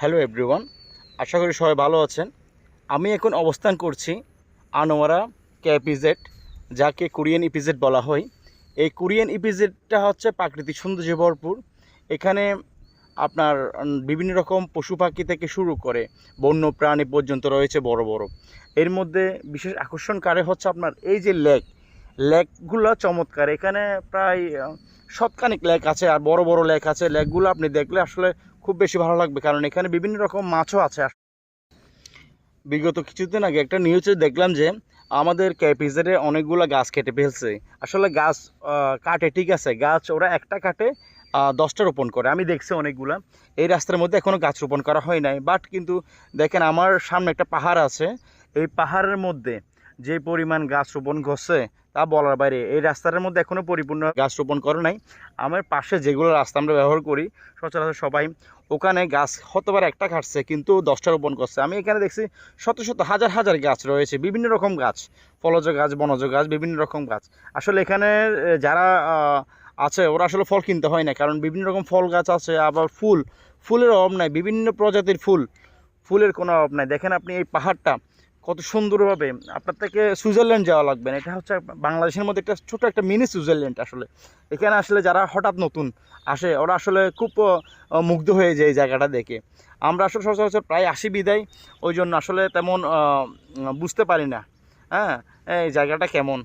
Hello everyone, আশা করি সবাই ভালো আছেন। আমি এখন অবস্থান করছি আনোয়ারা ক্যাপিজেড যাকে কোরিয়ান ইপিজেড বলা হয়। এই কোরিয়ান ইপিজেডটা হচ্ছে প্রাকৃতিক সৌন্দর্যে ভরপুর। এখানে আপনার বিভিন্ন রকম পশু পাখি থেকে শুরু করে বন্য প্রাণী পর্যন্ত রয়েছে বড় বড়। এর মধ্যে বিশেষ আকর্ষণকারী হচ্ছে আপনার এই যে লেক লেকগুলো চমৎকার। এখানে প্রায় শতখানিক লেক আছে আর বড় বড় লেক আছে। লেকগুলো আপনি দেখলে আসলে খুব বেশি ভালো লাগবে, কারণ এখানে বিভিন্ন রকম মাছও আছে। বিগত কিছুদিন আগে একটা নিউজে দেখলাম যে, আমাদের ক্যাপিজেডে অনেকগুলো গাছ কেটে ফেলছে। আসলে গাছ কাটে, ঠিক আছে? গাছ ওরা একটা কাটে দশটা রোপণ করে। আমি দেখছি অনেকগুলা। এই রাস্তার মধ্যে এখনও গাছ রোপণ করা হয় নাই। বাট কিন্তু দেখেন, আমার সামনে একটা পাহাড় আছে। এই পাহাড়ের মধ্যে যে পরিমাণ গাছ রোপণ করছে, তা বলার বাইরে, এই রাস্তাটার মধ্যে এখনও পরিপূর্ণ গাছ রোপণ করে নাই। আমার পাশে যেগুলো রাস্তা আমরা ব্যবহার করি, সচরাচর সবাই ওখানে গাছ হতবার একটা কাটছে কিন্তু দশটা রোপণ করছে। আমি এখানে দেখছি শত শত, হাজার হাজার গাছ রয়েছে, বিভিন্ন রকম গাছ, ফলজ গাছ, বনজ গাছ, বিভিন্ন রকম গাছ। আসলে এখানে যারা আছে, ওরা আসলে ফল কিনতে হয় না, কারণ বিভিন্ন রকম ফল গাছ আছে, আবার ফুল। ফুলের অভাব নাই, বিভিন্ন প্রজাতির ফুল। ফুলের কোনো অভাব নাই। দেখেন আপনি এই পাহাড়টা কত সুন্দরভাবে আপনার থেকে সুইজারল্যান্ড যাওয়া লাগবে না। এটা হচ্ছে বাংলাদেশের মধ্যে একটা ছোট একটা মিনি সুইজারল্যান্ড আসলে। এখানে আসলে যারা হঠাৎ নতুন আসে, ওরা আসলে খুব মুগ্ধ হয়ে যায় এই জায়গাটা দেখে। আমরা আসলে সচরাচর প্রায় আসি বিদায়, ওই জন্য আসলে তেমন বুঝতে পারি না হ্যাঁ এই জায়গাটা কেমন।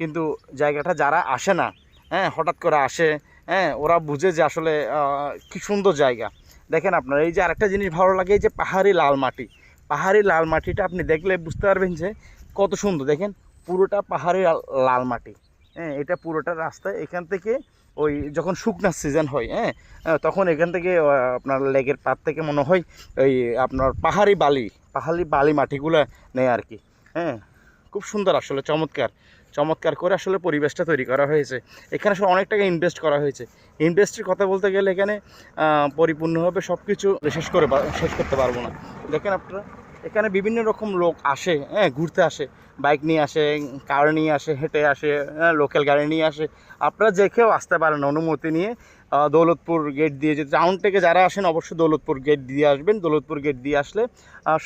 কিন্তু জায়গাটা যারা আসে না হ্যাঁ হঠাৎ করে আসে হ্যাঁ ওরা বুঝে যে আসলে কি সুন্দর জায়গা। দেখেন আপনার, এই যে আরেকটা জিনিস ভালো লাগে, এই যে পাহাড়ি লাল মাটি। পাহাড়ি লাল মাটিটা আপনি দেখলে বুঝতে পারবেন যে কত সুন্দর। দেখেন, পুরোটা পাহাড়ি লাল- মাটি। হ্যাঁ এটা পুরোটা রাস্তা। এখান থেকে ওই যখন শুকনার সিজন হয় হ্যাঁ তখন এখান থেকে আপনার লেগের পাত থেকে মনে হয় ওই আপনার পাহাড়ি বালি পাহাড়ি বালি মাটিগুলো নেয় আর কি হ্যাঁ খুব সুন্দর আসলে, চমৎকার। চমৎকার করে আসলে পরিবেশটা তৈরি করা হয়েছে। এখানে আসলে অনেক টাকা ইনভেস্ট করা হয়েছে। ইনভেস্টের কথা বলতে গেলে এখানে পরিপূর্ণভাবে সব কিছু শেষ করে শেষ করতে পারব না। দেখেন আপনারা এখানে বিভিন্ন রকম লোক আসে হ্যাঁ ঘুরতে আসে। বাইক নিয়ে আসে কার নিয়ে আসে, হেঁটে আসে হ্যাঁ লোকাল গাড়ি নিয়ে আসে। আপনারা যে কেউ আসতে পারেন অনুমতি নিয়ে দৌলতপুর গেট দিয়ে যে টাউন থেকে যারা আসেন, অবশ্যই দৌলতপুর গেট দিয়ে আসবেন। দৌলতপুর গেট দিয়ে আসলে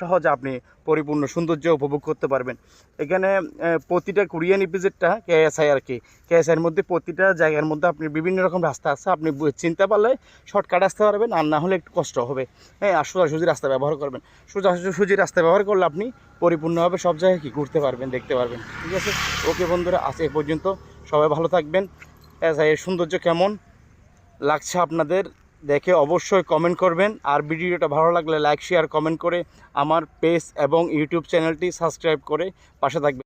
সহজে আপনি পরিপূর্ণ সৌন্দর্য উপভোগ করতে পারবেন। এখানে প্রতিটা কোরিয়ান ইপিজেডটা কেএসআই আর কি। কেএসআইয়ের মধ্যে প্রতিটা জায়গার মধ্যে আপনি বিভিন্ন রকম রাস্তা আছে, আপনি চিনতে পারলে শর্টকাট আসতে পারবেন, আর না হলে একটু কষ্ট হবে। হ্যাঁ আর সোজাসুজি রাস্তা ব্যবহার করবেন। সোজাসুজি রাস্তা ব্যবহার করলে আপনি পরিপূর্ণভাবে সব জায়গায় কি ঘুরতে পারবেন, দেখতে পারবেন। ঠিক আছে? ওকে বন্ধুরা, আজ এ পর্যন্ত সবাই ভালো থাকবেন। এস এর সৌন্দর্য কেমন লাগছে আপনাদের? দেখে অবশ্যই কমেন্ট করবেন। আর ভিডিওটা ভালো লাগলে লাইক শেয়ার কমেন্ট করে আমার পেজ এবং ইউটিউব চ্যানেলটি সাবস্ক্রাইব করে পাশে থাকবেন।